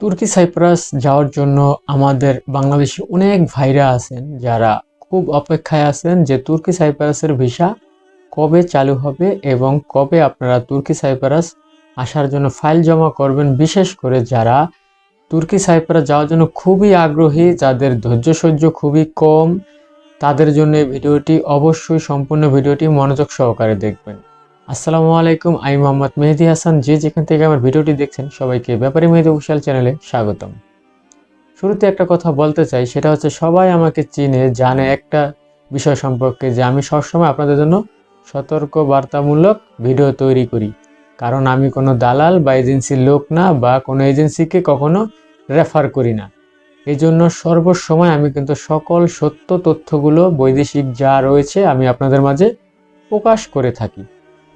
তুর্কি সাইপ্রাস যাওয়ার জন্য আমাদের বাংলাদেশে অনেক ভাইরা আছেন যারা খুব অপেক্ষায় আছেন যে তুর্কি সাইপ্রাসের ভিসা কবে চালু হবে এবং কবে আপনারা তুর্কি সাইপ্রাস আসার জন্য ফাইল জমা করবেন, বিশেষ করে যারা তুর্কি সাইপ্রাস যাওয়ার জন্য খুবই আগ্রহী, যাদের ধৈর্য সহ্য খুবই কম, তাদের জন্য ভিডিওটি অবশ্যই সম্পূর্ণ ভিডিওটি মনোযোগ সহকারে দেখবেন। আসসালামু আলাইকুম, আমি মোহাম্মদ মেহেদি হাসান। যে যেখান থেকে আমার ভিডিওটি দেখছেন, সবাইকে ব্যাপারী মেহেদি অফিসিয়াল চ্যানেলে স্বাগতম। শুরুতে একটা কথা বলতে চাই, সেটা হচ্ছে সবাই আমাকে চিনে, জানে একটা বিষয় সম্পর্কে যে আমি সবসময় আপনাদের জন্য সতর্ক বার্তামূলক ভিডিও তৈরি করি। কারণ আমি কোনো দালাল বা এজেন্সির লোক না বা কোনো এজেন্সিকে কখনো রেফার করি না। এই জন্য সর্বসময় আমি কিন্তু সকল সত্য তথ্যগুলো বৈদেশিক যা রয়েছে আমি আপনাদের মাঝে প্রকাশ করে থাকি।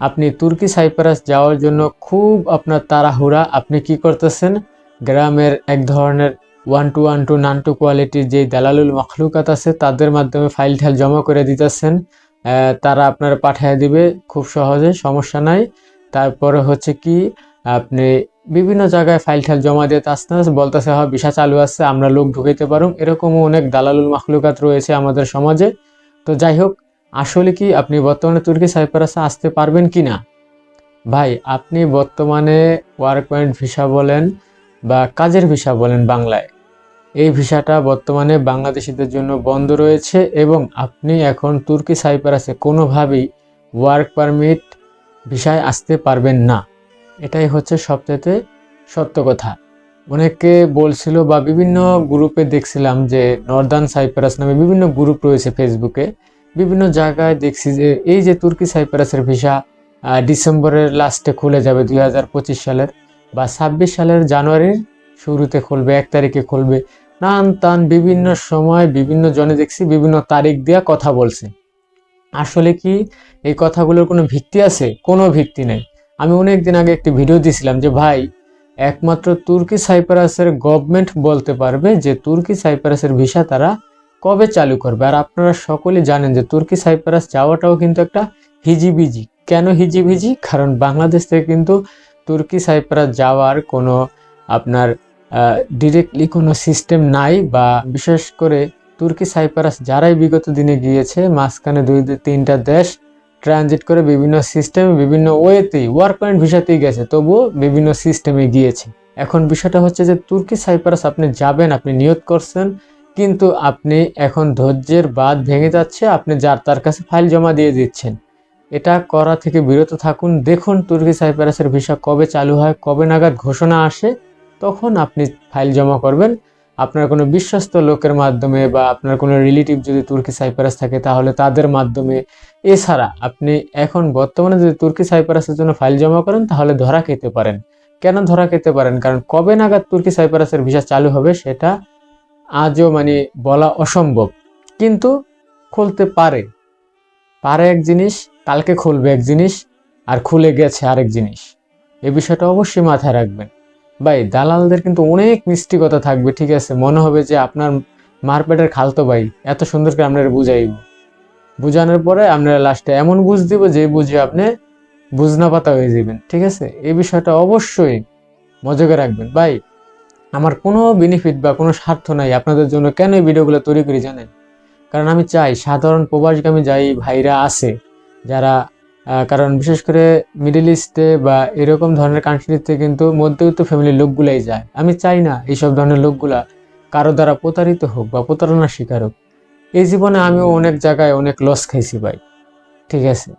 আপনি তুর্কি সাইপ্রাস যাওয়ার জন্য খুব আপনার তাড়াহুড়া। আপনি কি করতেছেন? গ্রামের এক ধরনের ওয়ান টু ওয়ান টু নান টু কোয়ালিটির যে দালালুল মখলুকাত আছে, তাদের মাধ্যমে ফাইল ঠাইল জমা করে দিতেছেন। তারা আপনার পাঠিয়ে দিবে খুব সহজে, সমস্যা নাই। তারপরে হচ্ছে কি, আপনি বিভিন্ন জায়গায় ফাইল ঠাইল জমা দিয়ে আসতে বলতেছে, হয়, ভিসা চালু আছে, আমরা লোক ঢুকাইতে পারুম। এরকমও অনেক দালালুল মখলুকাত রয়েছে আমাদের সমাজে। তো যাই হোক আসলে কি আপনি বর্তমানে তুর্কি সাইপ্রাসে আসতে পারবেন কি না ভাই, আপনি বর্তমানে ওয়ার্ক পয়েন্ট ভিসা বলেন বা কাজের ভিসা বলেন বাংলায়। এই ভিসাটা বর্তমানে বাংলাদেশিদের জন্য বন্ধ রয়েছে এবং আপনি এখন তুর্কি সাইপ্রাসে কোনোভাবেই ওয়ার্ক পারমিট ভিসায় আসতে পারবেন না। এটাই হচ্ছে সবচেয়ে সত্য কথা। অনেকে বলছিল বা বিভিন্ন গ্রুপে দেখছিলাম যে নর্দার্ন সাইপ্রাস নামে বিভিন্ন গ্রুপ রয়েছে ফেসবুকে বিভিন্ন জায়গায় দেখছি যে এই যে তুর্কি সাইপ্রাসের ভিসা ডিসেম্বরের লাস্টে খুলে যাবে দুই হাজার পঁচিশ সালের বা ছাব্বিশ সালের জানুয়ারির শুরুতে খুলবে, এক তারিখে খুলবে। নান তান বিভিন্ন সময় বিভিন্ন জনে দেখছি বিভিন্ন তারিখ দেওয়া কথা বলছে। আসলে কি এই কথাগুলোর কোনো ভিত্তি আছে? কোনো ভিত্তি নেই। আমি অনেক দিন আগে একটি ভিডিও দিয়েছিলাম যে, ভাই, একমাত্র তুর্কি সাইপ্রাসের গভর্নমেন্ট বলতে পারবে যে তুর্কি সাইপ্রাসের ভিসা তারা কবে চালু করবে? আর আপনারা সকলে জানেন যে তুর্কি সাইপ্রাস যাওয়াটাও কিন্তু একটা হিজিবিজি। কেন হিজিবিজি? কারণ বাংলাদেশ থেকে কিন্তু তুর্কি সাইপ্রাস যাওয়ার কোনো আপনার ডিরেক্টলি কোনো সিস্টেম নাই বা বিশেষ করে তুর্কি সাইপ্রাস যারাই বিগত দিনে গিয়েছে, মাঝখানে দুই, তিনটা দেশ ট্রানজিট করে বিভিন্ন সিস্টেমে বিভিন্ন ওয়েতেই ওয়ার্ক পয়েন্ট ভিসাতেই গেছে, তবুও বিভিন্ন সিস্টেমে গিয়েছে। এখন বিষয়টা হচ্ছে যে তুর্কি সাইপ্রাস আপনি যাবেন, আপনি নিয়ত করছেন কিন্তু আপনি এখন ধৈর্যের বাদ ভেঙে যাচ্ছে, আপনি যার তার কাছে ফাইল জমা দিয়ে দিচ্ছেন। এটা করা থেকে বিরত থাকুন। দেখুন তুর্কি সাইপ্রাসের ভিসা কবে চালু হয়, কবে নাগাদ ঘোষণা আসে, তখন আপনি ফাইল জমা করবেন। আপনার কোনো বিশ্বস্ত লোকের মাধ্যমে বা আপনার কোনো রিলেটিভ যদি তুর্কি সাইপ্রাস থাকে, তাহলে তাদের মাধ্যমে। এছাড়া আপনি এখন বর্তমানে যদি তুর্কি সাইপ্রাসের জন্য ফাইল জমা করেন, তাহলে ধরা খেতে পারেন। কেন ধরা খেতে পারেন? কারণ কবে নাগাদ তুর্কি সাইপ্রাসের ভিসা চালু হবে, সেটা আজও মানে বলা অসম্ভব। কিন্তু খুলতে পারে। পারে এক জিনিস, কালকে খুলবে এক জিনিস, আর খুলে গেছে আরেক জিনিস। এ বিষয়টা অবশ্যই মাথায় রাখবেন। ভাই, দালালদের কিন্তু অনেক মিষ্টিকতা থাকবে, ঠিক আছে? মনে হবে যে আপনার মারপেটের খালতো ভাই, এত সুন্দর করে আপনারা বুঝাইব। বুঝানোর পরে আপনারা লাস্টে এমন বুঝ দিব যে বুঝে আপনি বুঝনা পাতা হয়ে যাবেন, ঠিক আছে? এই বিষয়টা অবশ্যই মজাকে রাখবেন। ভাই আমার কোনো বেনিফিট বা কোনো স্বার্থ নাই। আপনাদের জন্য কেন এই ভিডিওগুলো তৈরি করি জানেন? কারণ আমি চাই সাধারণ প্রবাসগামী যাই ভাইরা আছে, যারা কারণ বিশেষ করে মিডল ইস্টে বা এরকম ধরনের কান্ট্রিতে কিন্তু মধ্যবিত্ত ফ্যামিলির লোকগুলাই যায়। আমি চাই না এইসব ধরনের লোকগুলা কারও দ্বারা প্রতারিত হোক বা প্রতারণার শিকার হোক। এই জীবনে আমিও অনেক জায়গায় অনেক লস খাইছি ভাই। ঠিক আছে?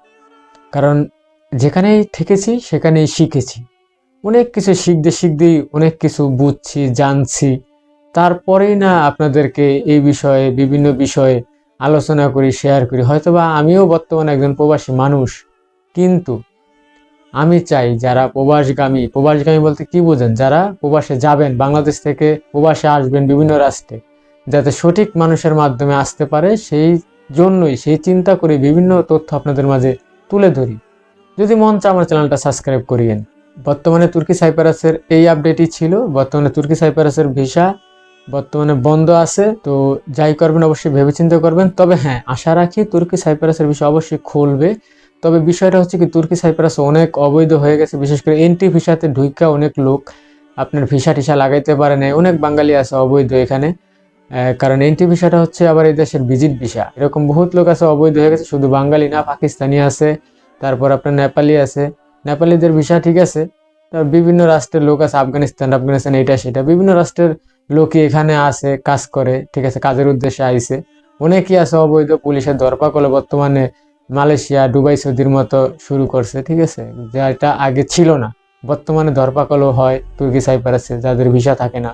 কারণ যেখানেই থেকেছি সেখানেই শিখেছি। অনেক কিছু শিখতে শিখতেই অনেক কিছু বুঝছি, জানছি। তারপরেই না আপনাদেরকে এই বিষয়ে বিভিন্ন বিষয়ে আলোচনা করি শেয়ার করি। হয়তোবা আমিও বর্তমানে একজন প্রবাসী মানুষ, কিন্তু আমি চাই যারা প্রবাসগামী প্রবাসগামী বলতে কি বোঝেন? যারা প্রবাসে যাবেন, বাংলাদেশ থেকে প্রবাসে আসবেন বিভিন্ন রাষ্ট্রে, যাতে সঠিক মানুষের মাধ্যমে আসতে পারে, সেই জন্যই, সেই চিন্তা করে বিভিন্ন তথ্য আপনাদের মাঝে তুলে ধরি। যদি মন চায় আমার চ্যানেলটা সাবস্ক্রাইব করিয়েন। বর্তমানে তুর্কি সাইপ্রাসের এই আপডেটই ছিল। বর্তমানে তুর্কি সাইপ্রাসের ভিসা বর্তমানে বন্ধ আছে, তো যাই করবেন অবশ্যই ভেবেচিন্তে করবেন। তবে হ্যাঁ আশা রাখি তুর্কি সাইপ্রাসের ভিসা অবশ্যই খুলবে। তবে বিষয়টা হচ্ছে কি, তুর্কি সাইপ্রাস অনেক অবৈধ হয়ে গেছে। বিশেষ করে এন্ট্রি ভিসাতে ঢুকা অনেক লোক আপনার ভিসা টিসা লাগাইতে পারে নাই। অনেক বাঙালি আছে অবৈধ এখানে। কারণ এন্ট্রি ভিসাটা হচ্ছে আবার এই দেশের ভিজিট ভিসা। এরকম বহুত লোক আছে অবৈধ হয়ে গেছে, শুধু বাঙালি না, পাকিস্তানি আছে, তারপর আপনার নেপালি আছে। নেপালিদের ভিসা ঠিক আছে তার বিভিন্ন রাষ্ট্রের লোক আছে, আফগানিস্তান আফগানিস্তান এটা সেটা। বিভিন্ন রাষ্ট্রের লোকই এখানে আসে, কাজ করে, ঠিক আছে, কাজের উদ্দেশ্যে আইসে অনেকেই আছে অবৈধ পুলিশের দরপাকলে বর্তমানে মালয়েশিয়া, দুবাই, সৌদির মতো শুরু করছে, ঠিক আছে? যেটা আগে ছিল না। বর্তমানে ধরপাকলও হয়, তুর্কি সাইপ্রাসে যাদের ভিসা থাকে না।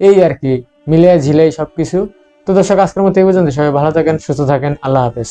এই আর কি, মিলিয়ে ঝিলে সব কিছু তো দর্শক, আজকের মতো এই পর্যন্ত। সবাই ভালো থাকেন, সুস্থ থাকেন, আল্লাহ হাফেজ।